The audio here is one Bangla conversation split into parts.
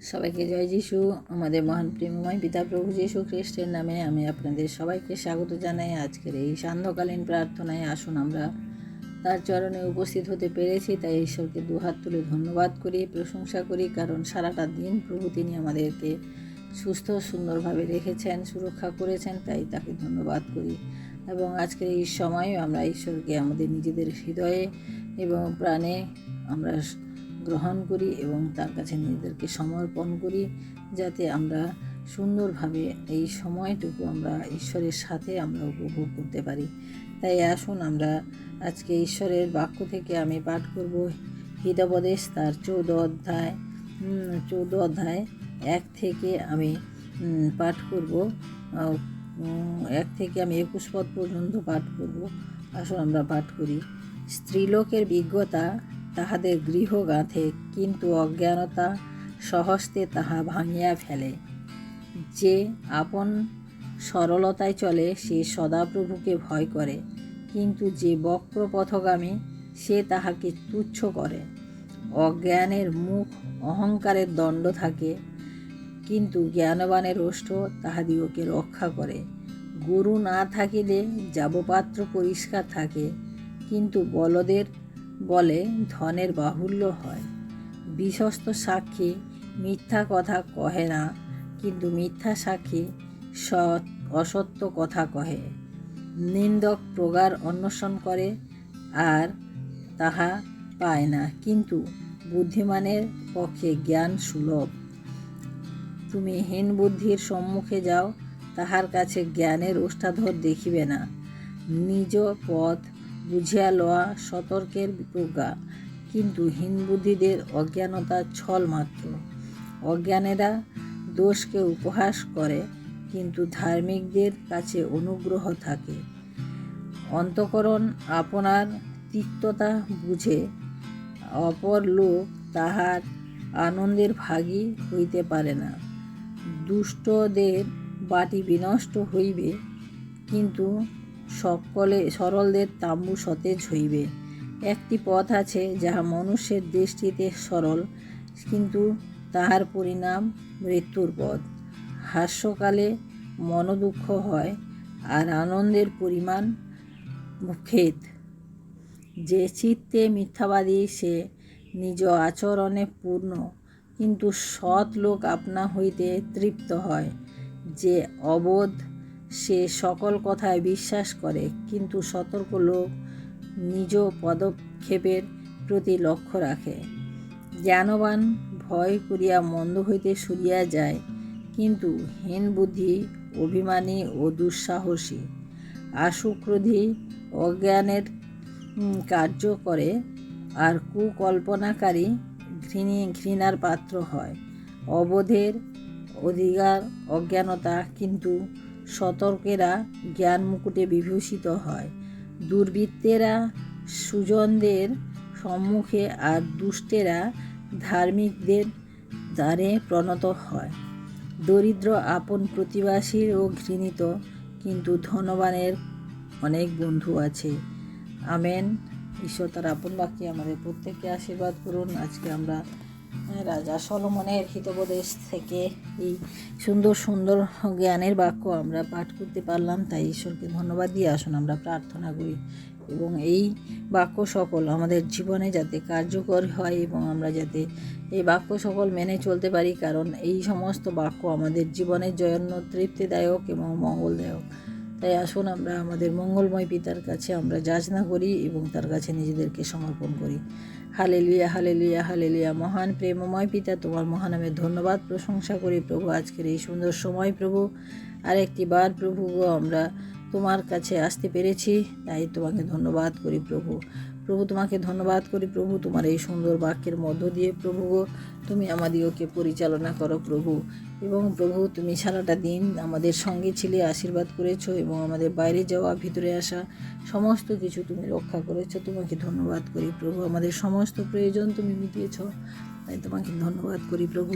সবাইকে জয় যিশু, আমাদের মহান প্রেমময় পিতা প্রভু যিশু খ্রিস্টের নামে আমি আপনাদের সবাইকে স্বাগত জানাই। আজকের এই সান্ধ্যকালীন প্রার্থনায় আসুন আমরা। তার চরণে উপস্থিত হতে পেরেছি, তাই ঈশ্বরকে দুহাত তুলে ধন্যবাদ করি, প্রশংসা করি, কারণ সারাটা দিন প্রভু তিনি আমাদেরকে সুস্থ, সুন্দরভাবে রেখেছেন, সুরক্ষা করেছেন, তাই তাকে ধন্যবাদ করি। এবং আজকের এই সময়ে আমরা ঈশ্বরকে আমাদের নিজেদের হৃদয়ে এবং প্রাণে আমরা গ্রহণ করি এবং তার কাছে নিজেদেরকে সমর্পণ করি যাতে আমরা সুন্দরভাবে এই সময়টুকু আমরা ঈশ্বরের সাথে আমরা উপভোগ করতে পারি। তাই আসুন আমরা আজকে ঈশ্বরের বাক্য থেকে আমি পাঠ করব হিতোপদেশ তার চৌদ্দ অধ্যায়। চৌদ্দ অধ্যায় এক থেকে আমি পাঠ করব। এক থেকে আমি একুশ পদ পর্যন্ত পাঠ করব। আসুন আমরা পাঠ করি। স্ত্রীলোকের বিজ্ঞতা তাহাদের গৃহ গাঁথে, কিন্তু অজ্ঞানতা সহস্তে তাহা ভাঙিয়া ফেলে। যে আপন সরলতায় চলে, সে সদাপ্রভুকে ভয় করে। কিন্তু যে বক্র পথগামী সে তাহাকে তুচ্ছ করে। অজ্ঞানের মুখ অহংকারের দণ্ড থাকে, কিন্তু জ্ঞানবানের ওষ্ঠ তাহাদিগকে রক্ষা করে। গরু না থাকিলে যাবপাত্র পরিষ্কার থাকে, কিন্তু বলদের বলে ধনের বাহুল্য হয়। বিশ্বস্ত সাক্ষী মিথ্যা কথা কহে না, কিন্তু মিথ্যা সাক্ষী সৎ, অসত্য কথা কহে। নিন্দক প্রগার অন্বেষণ করে আর তাহা পায় না, কিন্তু বুদ্ধিমানের পক্ষে জ্ঞান সুলভ। তুমি হীন বুদ্ধির সম্মুখে যাও, তাহার কাছে জ্ঞানের ওষ্ঠাধর দেখিবে না। নিজ পথ বুঝিয়া লওয়া সতর্কের প্রজ্ঞা। কিন্তু হীন বুদ্ধিদের অজ্ঞানতা ছল মাত্র। অজ্ঞানেরা দোষকে উপহাস করে, কিন্তু ধার্মিকদের কাছে অনুগ্রহ থাকে। অন্তকরণ আপনার তিক্ততা বুঝে, অপর লোক তাহার আনন্দের ভাগী হইতে পারে না। দুষ্টদের বাটি বিনষ্ট হইবে, কিন্তু সকলে সরলদের তাম্বু সতেজ হইবে। একটি পথ আছে যাহা মনুষ্যের দৃষ্টিতে সরল, কিন্তু তাহার পরিণাম মৃত্যুর পথ। হাস্যকালে মনোদুঃখ হয় আর আনন্দের পরিমাণ ক্ষেত যে চিত্তে মিথ্যাবাদী, সে নিজ আচরণে পূর্ণ, কিন্তু সৎ লোক আপনা হইতে তৃপ্ত হয়। যে অবোধ সে সকল কথায় বিশ্বাস করে, কিন্তু সতর্ক লোক নিজ পদক্ষেপের প্রতি লক্ষ্য রাখে। জ্ঞানবান ভয় করিয়া মন্দ হইতে সরিয়া যায়, কিন্তু হীন বুদ্ধি, অভিমানী ও দুঃসাহসী, আশুক্রোধী অজ্ঞানের কার্য করে আর কুকল্পনাকারী ঘৃণী ঘৃণার পাত্র হয়। অবোধের অধিকার, অজ্ঞানতা, কিন্তু সতর্কেরা জ্ঞান মুকুটে বিভূষিত হয়। দুর্বৃত্তেরা সুজনদের সম্মুখে আর দুষ্টেরা ধার্মিকদের দ্বারে প্রণত হয়। দরিদ্র, আপন প্রতিবাসীরও ঘৃণিত, কিন্তু ধনবানের অনেক বন্ধু আছে। আমেন। ঈশ্বর তার আপন বাক্যে আমাদের প্রত্যেককে আশীর্বাদ করুন। আজকে আমরা রাজা সলমনের হিতোপদেশ থেকে এই সুন্দর সুন্দর জ্ঞানের বাক্য আমরা পাঠ করতে পারলাম, তাই ঈশ্বরকে ধন্যবাদ দিয়ে আসুন আমরা প্রার্থনা করি। এবং এই বাক্য সকল আমাদের জীবনে যাতে কার্যকর হয় এবং আমরা যাতে এই বাক্য সকল মেনে চলতে পারি, কারণ এই সমস্ত বাক্য আমাদের জীবনের জন্য তৃপ্তিদায়ক এবং মঙ্গলদায়ক। তাই আসুন আমরা আমাদের মঙ্গলময় পিতার কাছে আমরা যাচনা করি এবং তার কাছে নিজেদেরকে সমর্পণ করি। Hallelujah hallelujah hallelujah. মহান প্রেমময় পিতা, তোমার মহানামে ধন্যবাদ প্রশংসা করি প্রভু। আজকের এই সুন্দর সময় প্রভু, আরেকটি বার প্রভু আমরা তোমার কাছে আসতে পেরেছি, তাই তোমাকে ধন্যবাদ করি প্রভু। প্রভু, তোমাকে ধন্যবাদ করি প্রভু, তোমার এই সুন্দর বাক্যের মধ্য দিয়ে প্রভু তুমি আমাদিগকে পরিচালনা করো প্রভু। এবং প্রভু, তুমি সারাটা দিন আমাদের সঙ্গে ছিলে, আশীর্বাদ করেছ এবং আমাদের বাইরে যাওয়া, ভিতরে আসা, সমস্ত কিছু তুমি রক্ষা করেছ। তোমাকে ধন্যবাদ করি প্রভু, আমাদের সমস্ত প্রয়োজন তুমি মিটিয়েছ। তাই তোমাকে ধন্যবাদ করি প্রভু।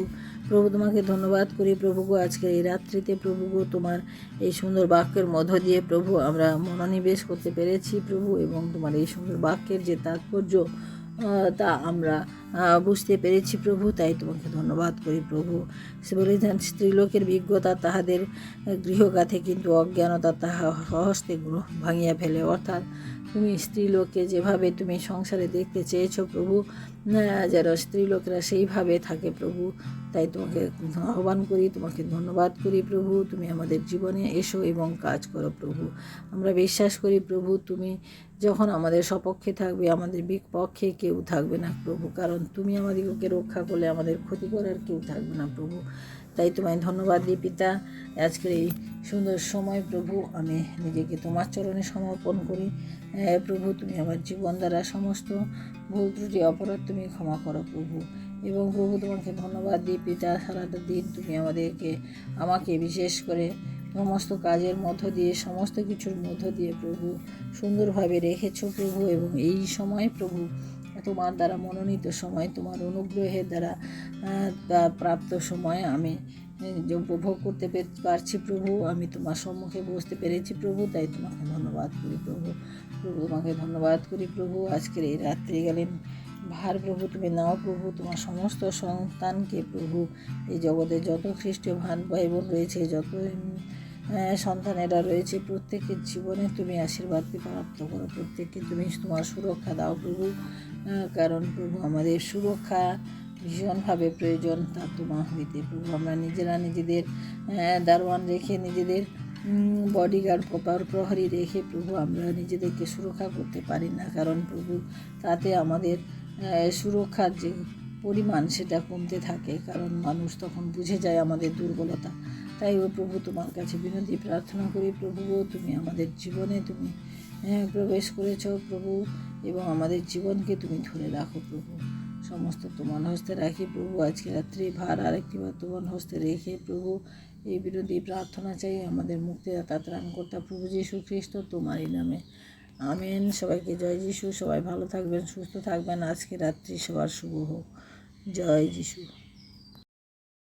প্রভু, তোমাকে ধন্যবাদ করি প্রভু গো, আজকে এই রাত্রিতে প্রভু গো, তোমার এই সুন্দর বাক্যের মধ্য দিয়ে প্রভু, আমরা মনোনিবেশ করতে পেরেছি প্রভু এবং তোমার এই সুন্দর বাক্যের যে তাৎপর্য তা আমরা বুঝতে পেরেছি প্রভু, তাই তোমাকে ধন্যবাদ করি প্রভু। সে বলেছেন স্ত্রীলোকের বিজ্ঞতা তাহাদের গৃহগাথে, কিন্তু অজ্ঞানতা তাহা সহস্তে গ্রহ ভাঙিয়া ফেলে। অর্থাৎ তুমি স্ত্রীলোককে যেভাবে তুমি সংসারে দেখতে চেয়েছো প্রভু যেন স্ত্রীলোকেরা সেইভাবে থাকে প্রভু। তাই তোমাকে আহ্বান করি, তোমাকে ধন্যবাদ করি প্রভু, তুমি আমাদের জীবনে এসো এবং কাজ করো প্রভু। আমরা বিশ্বাস করি প্রভু, তুমি যখন আমাদের সপক্ষে থাকবে, আমাদের বিপক্ষে কেউ থাকবে না প্রভু, কারণ তুমি আমাদেরকে রক্ষা করলে আমাদের ক্ষতি করার কেউ থাকবে না প্রভু। তাই তোমায় ধন্যবাদ দিই পিতা আজকের এই সুন্দর সময়, প্রভু, আমি নিজেকে তোমার চরণে সমর্পণ করি। প্রভু, তুমি আমার জীবন দ্বারা সমস্ত ভুল ত্রুটি, অপরাধ তুমি ক্ষমা করো প্রভু। এবং প্রভু, তোমাকে ধন্যবাদ দিই পিতা সারাটা দিন তুমি আমাদেরকে, আমাকে বিশেষ করে সমস্ত কাজের মধ্য দিয়ে, সমস্ত কিছুর মধ্য দিয়ে প্রভু, সুন্দরভাবে রেখেছো প্রভু। এবং এই সময় প্রভু তোমার দ্বারা মনোনীত সময়, তোমার অনুগ্রহের দ্বারা প্রাপ্ত সময় আমি উপভোগ করতে পারছি প্রভু, আমি তোমার সম্মুখে বসতে পেরেছি প্রভু, তাই তোমাকে ধন্যবাদ করি প্রভু। প্রভু, তোমাকে ধন্যবাদ করি প্রভু। আজকের এই রাত্রে গেলেন, ভার প্রভু, তুমি নাও প্রভু, তোমার সমস্ত সন্তানকে প্রভু। এই জগতে যত খ্রিস্টীয় ভান ভাই বোন রয়েছে, যত সন্তানেরা রয়েছে, প্রত্যেকের জীবনে তুমি আশীর্বাদ প্রাপ্ত করো, প্রত্যেককে তুমি তোমার সুরক্ষা দাও প্রভু। কারণ প্রভু আমাদের সুরক্ষা, ভীষণভাবে প্রয়োজন তা তোমার হইতে। প্রভু, আমরা নিজেরা নিজেদের দারোয়ান রেখে নিজেদের বডিগার্ড প্রপার প্রহরী রেখে প্রভু আমরা নিজেদেরকে সুরক্ষা করতে পারি না। কারণ প্রভু তাতে আমাদের সুরক্ষার যে পরিমাণ সেটা কমতে থাকে। কারণ মানুষ তখন বুঝে যায় আমাদের দুর্বলতা। তাই ও প্রভু তোমার কাছে বিনতি প্রার্থনা করি প্রভু তুমি আমাদের জীবনে তুমি আহ, প্রবেশ করেছ প্রভু এবং আমাদের জীবনকে তুমি ধরে রাখো প্রভু। সমস্ত তোমার হস্তে রাখি প্রভু। আজকে রাত্রি ভার আরেকটি বার তোমার হস্তে রেখে প্রভু এই বিরোধী প্রার্থনা চাই আমাদের মুক্তিদাতা ত্রাণকর্তা প্রভু যীশু খ্রিস্ট তোমারই নামে। আমেন। সবাইকে জয় যিশু। সবাই ভালো থাকবেন সুস্থ থাকবেন। আজকে রাত্রি সবার শুভ হোক। জয় যিশু।